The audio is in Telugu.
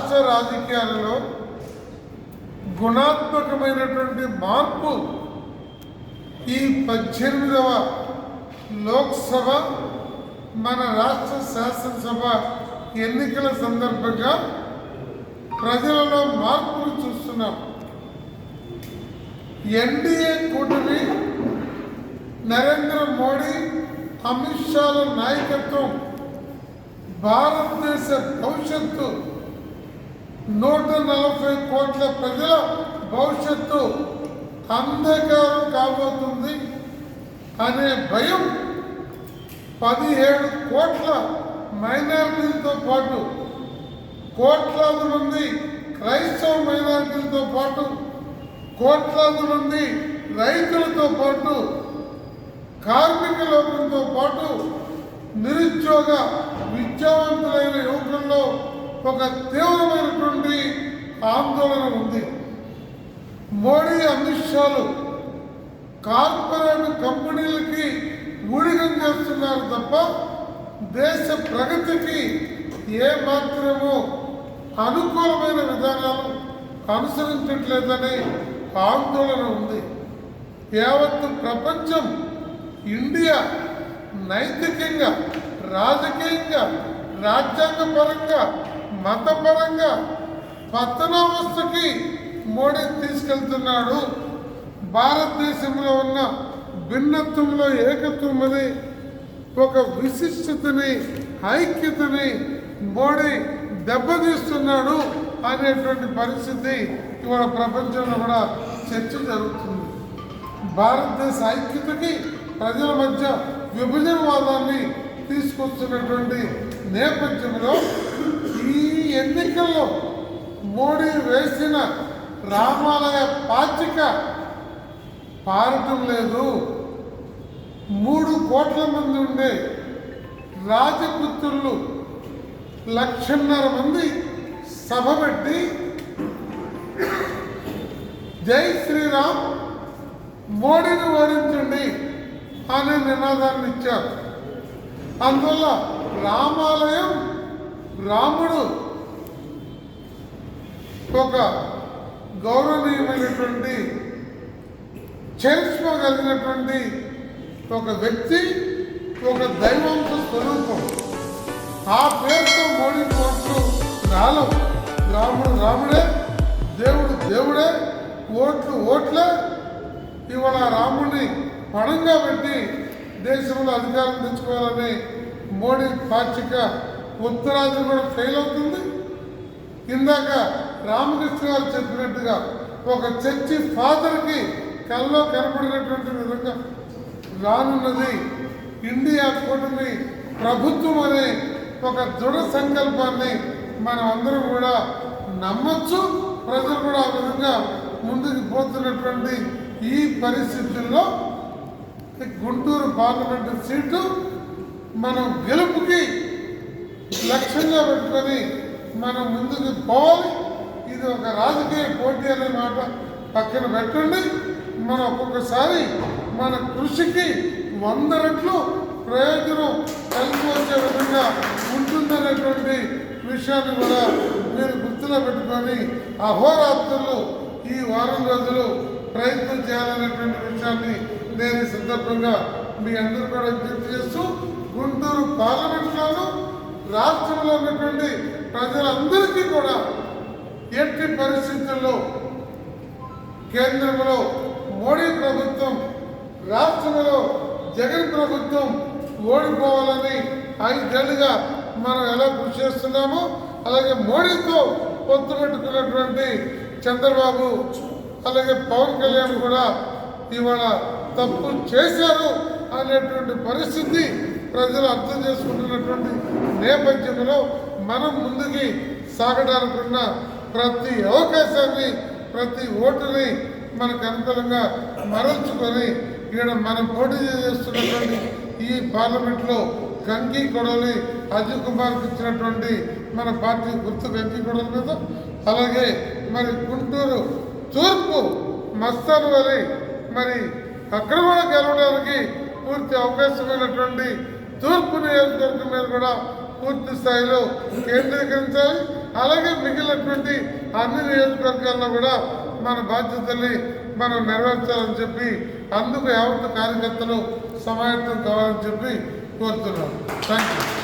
రాష్ట్ర రాజకీయాలలో గుణాత్మకమైనటువంటి మార్పు ఈ పద్దెనిమిదవ లోక్సభ మన రాష్ట్ర శాసనసభ ఎన్నికల సందర్భంగా ప్రజలలో మార్పులు చూస్తున్నాం. ఎన్డీఏ కూటమి నరేంద్ర మోడీ అమిత్ షాల నాయకత్వం భారతదేశ భవిష్యత్తు నూట నలభై కోట్ల ప్రజల భవిష్యత్తు అంధకారం కాబోతుంది అనే భయం పదిహేడు కోట్ల మైనారిటీలతో పాటు కోట్లాది మంది క్రైస్తవ మైనారిటీలతో పాటు కోట్లాది మంది రైతులతో పాటు కార్మిక లోకంతో పాటు నిరుద్యోగ విద్యావంతులైన యువకుల్లో ఒక తీవ్రమైనటువంటి ఆందోళన ఉంది. మోడీ అమిత్ షాలు కార్పొరేట్ కంపెనీలకి ఊడిగం చేస్తున్నారు తప్ప దేశ ప్రగతికి ఏ మాత్రమో అనుకూలమైన విధానాలు అనుసరించట్లేదని ఆందోళన ఉంది. యావత్ ప్రపంచం ఇండియా నైతికంగా రాజకీయంగా రాజ్యాంగపరంగా మతపరంగా పతనావస్థకి మోడీ తీసుకెళ్తున్నాడు. భారతదేశంలో ఉన్న భిన్నత్వంలో ఏకత్వం అని ఒక విశిష్టతని ఐక్యతని మోడీ దెబ్బతీస్తున్నాడు అనేటువంటి పరిస్థితి ఇవాళ ప్రపంచంలో కూడా చర్చ జరుగుతుంది. భారతదేశ ఐక్యతకి ప్రజల మధ్య విభజనవాదాన్ని తీసుకొస్తున్నటువంటి నేపథ్యంలో ఈ ఎన్నికల్లో మోడీ వేసిన రామాలయ పాచిక పారటం లేదు. మూడు కోట్ల మంది ఉండే రాజపుత్రులు లక్షన్నర మంది సభ పెట్టి జై శ్రీరామ్ మోడీని ఓడించండి అనే నినాదాన్ని ఇచ్చారు. అందువల్ల రామాలయం రాముడు ఒక గౌరవనీయమైనటువంటి చేర్చుకోగలిగినటువంటి కలిగినటువంటి ఒక వ్యక్తి ఒక దైవంశ స్వరూపం. ఆ పేరుతో మోడీ ఓట్లు రాలవు రాముడు రాముడే దేవుడు దేవుడే ఓట్లు ఓట్లే. ఇవాళ రాముడిని పణంగా పెట్టి దేశంలో అధికారం తెచ్చుకోవాలని మోడీ పాచిక ఉత్తరాది కూడా ఫెయిల్ అవుతుంది. ఇందాక రామకృష్ణ గారు చెప్పినట్టుగా ఒక చర్చి ఫాదర్కి కల్లో కనపడినటువంటి విధంగా రానున్నది ఇండియా కూటమి ప్రభుత్వం అనే ఒక దృఢ సంకల్పాన్ని మనం అందరం కూడా నమ్మచ్చు. ప్రజలు కూడా ఆ విధంగా ముందుకు పోతున్నటువంటి ఈ పరిస్థితుల్లో గుంటూరు పార్లమెంటు సీటు మనం గెలుపుకి లక్ష్యంగా పెట్టుకొని మనం ముందుకు పోవాలి. ఇది ఒక రాజకీయ పోటీ అనే మాట పక్కన పెట్టండి. మనం ఒక్కొక్కసారి మన కృషికి వంద రెట్లు ప్రయోజనం కలిసి వచ్చే విధంగా ఉంటుందనేటువంటి విషయాన్ని కూడా మీరు గుర్తులో పెట్టుకొని అహోరాత్రులు ఈ వారం రోజులు ప్రయత్నం చేయాలనేటువంటి విషయాన్ని నేను ఈ సందర్భంగా మీ అందరూ కూడా విజ్ఞప్తి చేస్తూ గుంటూరు పార్లమెంట్లోనూ రాష్ట్రంలో ఉన్నటువంటి ప్రజలందరికీ కూడా ఎట్టి పరిస్థితుల్లో కేంద్రంలో మోడీ ప్రభుత్వం రాష్ట్రంలో జగన్ ప్రభుత్వం ఓడిపోవాలని ఐదేళ్ళుగా మనం ఎలా కృషి చేస్తున్నామో అలాగే మోడీతో పొత్తు పెట్టుకున్నటువంటి చంద్రబాబు అలాగే పవన్ కళ్యాణ్ కూడా ఇవాళ తప్పు చేశారు అనేటువంటి పరిస్థితి ప్రజలు అర్థం చేసుకుంటున్నటువంటి నేపథ్యంలో మనం ముందుకి సాగడానికి ఉన్న ప్రతి అవకాశాన్ని ప్రతి ఓటుని మనకు అనుకూలంగా మరల్చుకొని ఇక్కడ మనం పోటీ చేస్తున్నటువంటి ఈ పార్లమెంట్లో గంగి కొడవలి అజయ్ కుమార్కి ఇచ్చినటువంటి మన పార్టీ గుర్తు గంగి కొడవలి మీద. అలాగే మరి గుంటూరు తూర్పు మస్తాన్ వలి మరి అక్కడ కూడా గెలవడానికి పూర్తి అవకాశమైనటువంటి తూర్పు నియోజకవర్గం మీద కూడా పూర్తి స్థాయిలో కేంద్రీకరించాలి. అలాగే మిగిలినటువంటి అన్ని నియోజకవర్గాల్లో కూడా మన బాధ్యతల్ని మనం నెరవేర్చాలని చెప్పి అందుకు యావత్ కార్యకర్తలు సమాయత్తం కావాలని చెప్పి కోరుతున్నాను థ్యాంక్ యూ